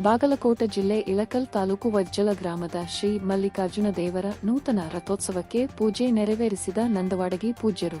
ಬಾಗಲಕೋಟ ಜಿಲ್ಲೆ ಇಳಕಲ್ ತಾಲೂಕು ವಜ್ಜಲ ಗ್ರಾಮದ ಶ್ರೀ ಮಲ್ಲಿಕಾರ್ಜುನ ದೇವರ ನೂತನ ರಥೋತ್ಸವಕ್ಕೆ ಪೂಜೆ ನೆರವೇರಿಸಿದ ನಂದವಾಡಗಿ ಪೂಜ್ಯರು.